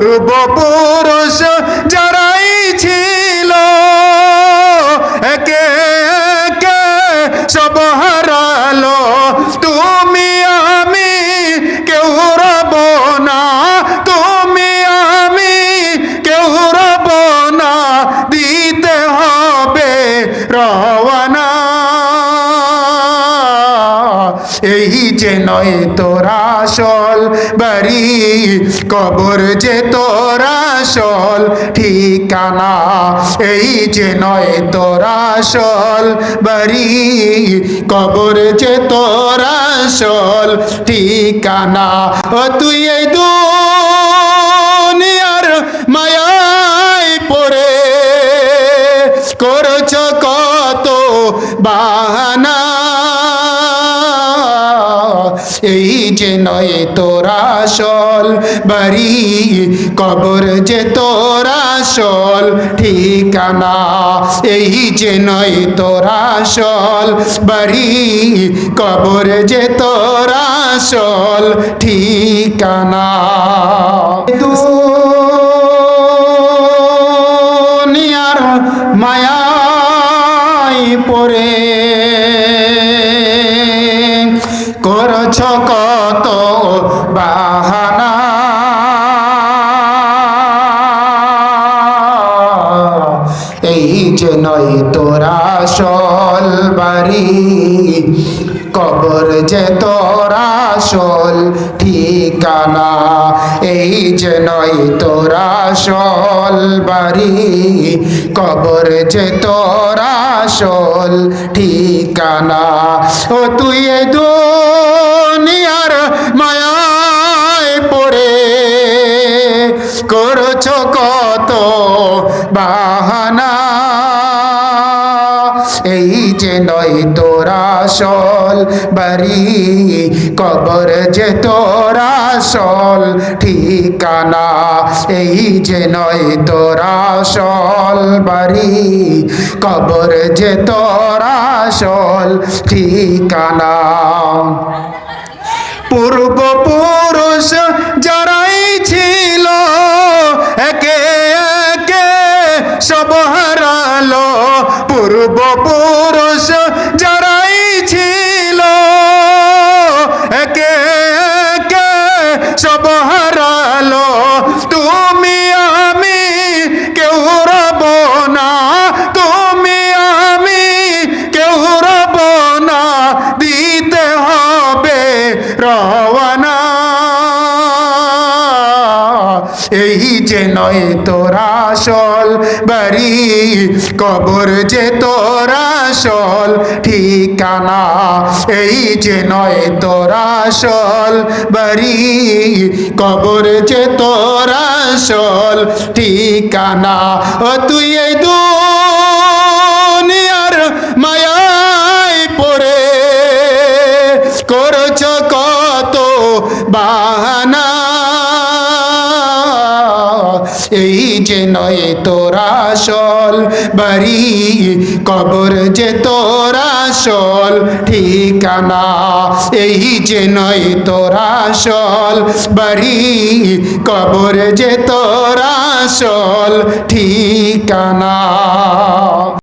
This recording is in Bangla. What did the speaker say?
পূর্বপুরুষ যারাই ছিল, একে একে সব হারালো। তুমি আমি, কেউ রব না। তুমি আমি, কেউ রব না। দিতে হবে রব এই যে নয় তোরা সল বাড়ি, কবর যে তোরা সল ঠিকানা এই যে নয় তোরা সল বাড়ি, কবর যে তোরা সল ঠিকানা। ও তুই এই মায়ায় পড়ে, করছ কত বাহানা এই যে নয় তোরা সল বাড়ি, কবর যে তোরা সল ঠিকানা এই যে নয় তোরা সল বাড়ি, কবর যে তোরা সল ঠিকানা। মায়াই পড়ে করছ কত বাহানা? এই যে নয় তোরা সল বাড়ি, কবর যে তোরা সল ঠিকানা। এই যে নয় তোরা সল বাড়ি, কবর যে তোরা সল ঠিকানা। ও তুই এ দুনিয়ার মায়ায় পড়ে। করছ কত বাহানা এই যে নয় তোরা সল বাড়ি, কবর যে তোরা সল ঠিকানা এই যে নয় তোরা সল বাড়ি, কবর যে তোরা সল ঠিকানা। পূর্বপুরুষ পূর্বপুরুষ পুরুষ ছিল এই যে নয় তোরা সল বাড়ি, কবর যে তোরা সল ঠিকানা এই যে নয় তোরা সল বাড়ি, কবর যে তোরা সল ঠিকানা ও তুই এই মায়ায় পড়ে। করছ কত বাহানা এই যে নয় তোরা সল বাড়ি, কবর যে তোরা সল ঠিকানা এই যে নয় তোরা সল বাড়ি, কবর যে তোরা সল ঠিকানা।